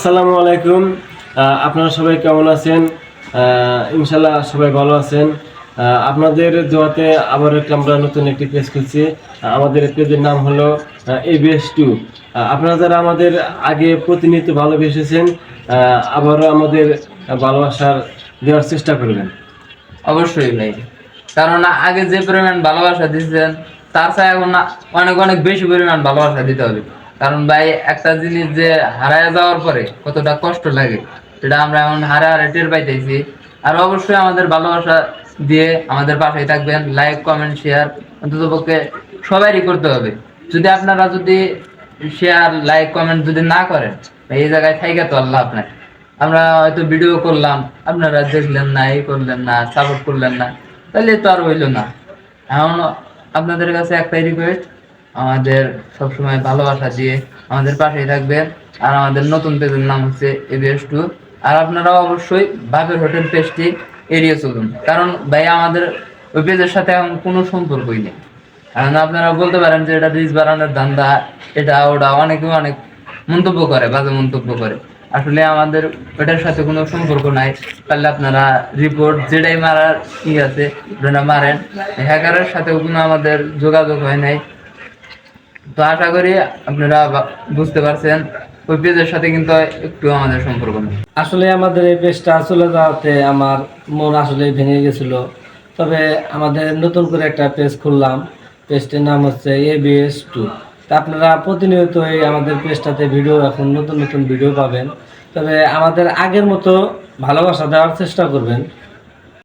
আসসালামু আলাইকুম। আপনারা সবাই কেমন আছেন? ইনশাল্লাহ সবাই ভালো আছেন। আপনাদের দোয়াতে আবার আমরা নতুন একটি পেজ খুলছি। আমাদের পেজের নাম হলো এবিএস টু আপনারা যারা আমাদের আগে প্রতিনিয়ত ভালোবেসেছেন আবারও আমাদের ভালোবাসার দেওয়ার চেষ্টা করবেন। অবশ্যই ভাই। কারণ আগে যে পরিমাণ ভালোবাসা দিচ্ছেন তার চাই এখন অনেক অনেক বেশি পরিমাণ ভালোবাসা দিতে হবে। কারণ ভাই, একটা জিনিস যে হারায় যাওয়ার পরে কতটা কষ্ট লাগে, সেটা আমরা এখন হারে হারে টের পাইতেছি। আর অবশ্যই আমাদের ভালোবাসা দিয়ে আমাদের পাশেই থাকবেন। লাইক কমেন্ট শেয়ার অন্তত পক্ষে সবারই করতে হবে। যদি আপনারা যদি শেয়ার লাইক কমেন্ট যদি না করেন এই জায়গায় থাইকা তো আল্লাহ আপনার আমরা হয়তো ভিডিও করলাম, আপনারা দেখলেন না, এই করলেন না সাপোর্ট করলেন না তাহলে তো আর হইল না। এখন আপনাদের কাছে একটাই রিকোয়েস্ট আমাদের সবসময় ভালোবাসা দিয়ে আমাদের পাশেই থাকবেন। আর আমাদের নতুন পেজের নাম হচ্ছে এবিএস টু। আর আপনারা অবশ্যই বাপের হোটেল পেজটি এড়িয়ে চলুন। কারণ ভাই, আমাদের ওই পেজের সাথে এখন কোনো সম্পর্কই নেই। কারণ আপনারা বলতে পারেন যে এটা রিচ বাড়ানোর ধান্দা, এটা ওটা অনেকে অনেক মন্তব্য করে, বাজে মন্তব্য করে। আসলে আমাদের ওটার সাথে কোনো সম্পর্ক নাই। পারলে আপনারা রিপোর্ট যেটাই মারার কি আছে ওটা মারেন। হ্যাকারের সাথেও কোনো আমাদের যোগাযোগ হয় নাই। তো আশা করি আপনারা বুঝতে পারছেন, ওই পেজের সাথে কিন্তু একটু আমাদের সম্পর্ক নেই। আসলে আমাদের এই পেজটা চলে যাওয়াতে আমার মন আসলে ভেঙে গেছিল। তবে আমাদের নতুন করে একটা পেজ খুললাম। পেজটির নাম হচ্ছে এবিএস টু তা আপনারা প্রতিনিয়ত এই আমাদের পেজটাতে ভিডিও এখন নতুন নতুন ভিডিও পাবেন। তবে আমাদের আগের মতো ভালোবাসা দেওয়ার চেষ্টা করবেন।